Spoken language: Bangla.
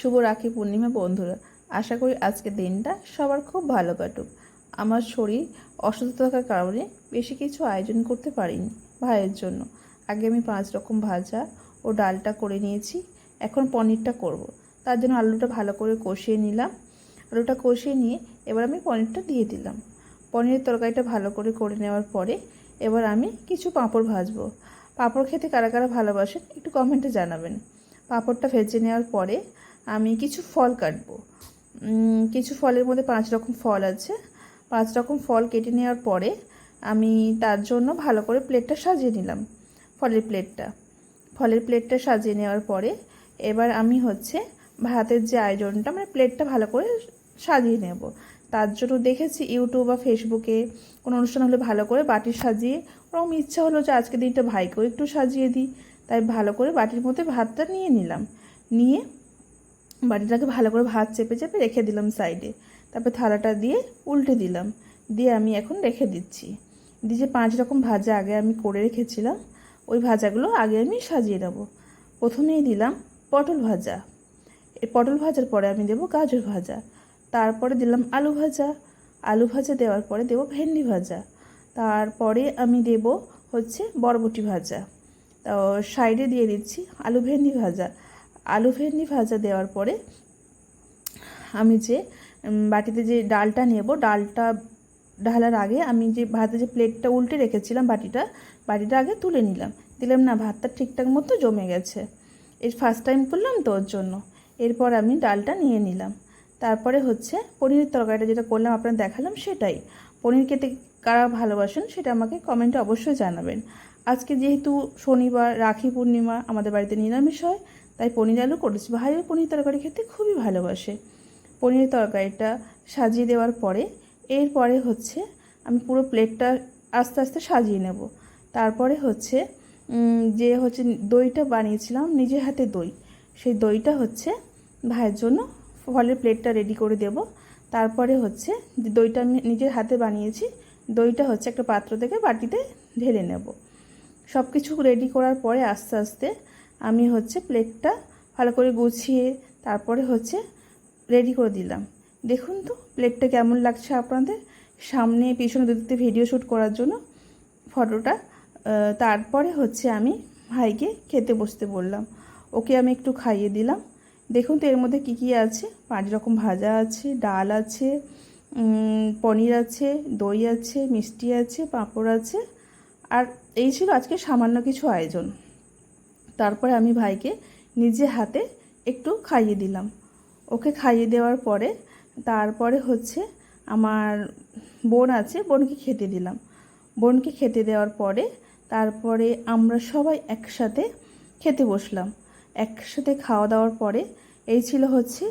শুভ রাখি পূর্ণিমা, বন্ধুরা। আশা করি আজকের দিনটা সবার খুব ভালো কাটুক। আমার শরীর অসুস্থ থাকার কারণে বেশি কিছু আয়োজন করতে পারিনি ভাইয়ের জন্য। আগে আমি পাঁচ রকম ভাজা ও ডালটা করে নিয়েছি, এখন পনিরটা করব। তার জন্য আলুটা ভালো করে কষিয়ে নিলাম। আলুটা কষিয়ে নিয়ে এবার আমি পনিরটা দিয়ে দিলাম। পনিরের তরকারিটা ভালো করে করে নেওয়ার পরে এবার আমি কিছু পাঁপড় ভাজবো। পাঁপড় খেতে কারা কারা ভালোবাসেন একটু কমেন্টে জানাবেন। পাঁপড়টা ভেজে নেওয়ার পরে আমি কিছু ফল কাটবো। কিছু ফলের মধ্যে পাঁচ রকম ফল আছে। পাঁচ রকম ফল কেটে নেওয়ার পরে আমি তার জন্য ভালো করে প্লেটটা সাজিয়ে নিলাম, ফলের প্লেটটা। ফলের প্লেটটা সাজিয়ে নেওয়ার পরে এবার আমি হচ্ছে ভাতের যে আয়োজনটা মানে প্লেটটা ভালো করে সাজিয়ে নেব। তার জন্য দেখেছি ইউটিউব বা ফেসবুকে কোনো অনুষ্ঠান হলে ভালো করে বাটি সাজিয়ে, ওরকম ইচ্ছা হলো যে আজকে দিনটা ভাইকেও একটু সাজিয়ে দিই। তাই ভালো করে বাটির মধ্যে ভাতটা নিয়ে নিলাম। নিয়ে বাটিটাকে ভালো করে ভাত চেপে চেপে রেখে দিলাম সাইডে। তারপর থালাটা দিয়ে উল্টে দিলাম। দিয়ে আমি এখন রেখে দিচ্ছি। দিয়ে যে পাঁচ রকম ভাজা আগে আমি করে রেখেছিলাম, ওই ভাজাগুলো আগে আমি সাজিয়ে নেব। প্রথমেই দিলাম পটল ভাজা। এই পটল ভাজার পরে আমি দেবো গাজর ভাজা। তারপরে দিলাম আলু ভাজা। আলু ভাজা দেওয়ার পরে দেবো ভেন্ডি ভাজা। তারপরে আমি দেব হচ্ছে বরবটি ভাজা। তো সাইডে দিয়ে দিচ্ছি আলু ভেন্ডি ভাজা। আলু ভেন্ডি ভাজা দেওয়ার পরে আমি যে বাটিতে যে ডালটা নেব, ডালটা ঢালার আগে আমি যে ভাতে যে প্লেটটা উল্টে রেখেছিলাম বাটিটা বাটিটা আগে তুলে নিলাম। দিলাম, না, ভাতটা ঠিকঠাক মতো জমে গেছে। এর ফার্স্ট টাইম করলাম তো ওর জন্য। এরপর আমি ডালটা নিয়ে নিলাম। তারপরে হচ্ছে পনিরের তরকারিটা যেটা করলাম, আপনার দেখালাম সেটাই। পনির খেতে কারা ভালোবাসেন সেটা আমাকে কমেন্টে অবশ্যই জানাবেন। আজকে যেহেতু শনিবার, রাখি পূর্ণিমা, আমাদের বাড়িতে নিরামিষ হয় তাই পনির আলু করেছি। ভাইও পনির তরকারি খেতে খুবই ভালোবাসে। পনির তরকারিটা সাজিয়ে দেওয়ার পরে, এরপরে হচ্ছে আমি পুরো প্লেটটা আস্তে আস্তে সাজিয়ে নেব। তারপরে হচ্ছে যে হচ্ছে দইটা বানিয়েছিলাম নিজের হাতে দই। সেই দইটা হচ্ছে ভাইয়ের জন্য ফলের প্লেটটা রেডি করে দেব। তারপরে হচ্ছে যে দইটা আমি নিজের হাতে বানিয়েছি, দইটা হচ্ছে একটা পাত্র থেকে বাটিতে ঢেলে নেব। সব কিছু রেডি করার পরে আস্তে আস্তে আমি হচ্ছে প্লেটটা ভালো করে গুছিয়ে তারপরে হচ্ছে রেডি করে দিলাম। দেখুন তো, প্লেটটা কেমন লাগছে আপনাদের? সামনে, পিছনে দুদিকে ভিডিও শ্যুট করার জন্য ফটোটা তারপরে হচ্ছে আমি ভাইকে খেতে বসতে বললাম। ওকে আমি একটু খাইয়ে দিলাম। দেখুন তো, এর মধ্যে কী কী আছে? পাঁচ রকম ভাজা আছে, ডাল আছে পনির আছে, দই আছে, মিষ্টি আছে, পাঁপড় আছে। আর এই ছিল আজকে সামান্য কিছু আয়োজন। তারপরে আমি ভাইকে নিজে হাতে একটু খাইয়ে দিলাম। ওকে খাইয়ে দেওয়ার পরে তারপরে হচ্ছে আমার বোন আছে, বোনকে খেতে দিলাম। বোনকে খেতে দেওয়ার পরে তারপরে আমরা সবাই একসাথে খেতে বসলাম। একসাথে খাওয়া দাওয়ার পরে এই ছিল হচ্ছে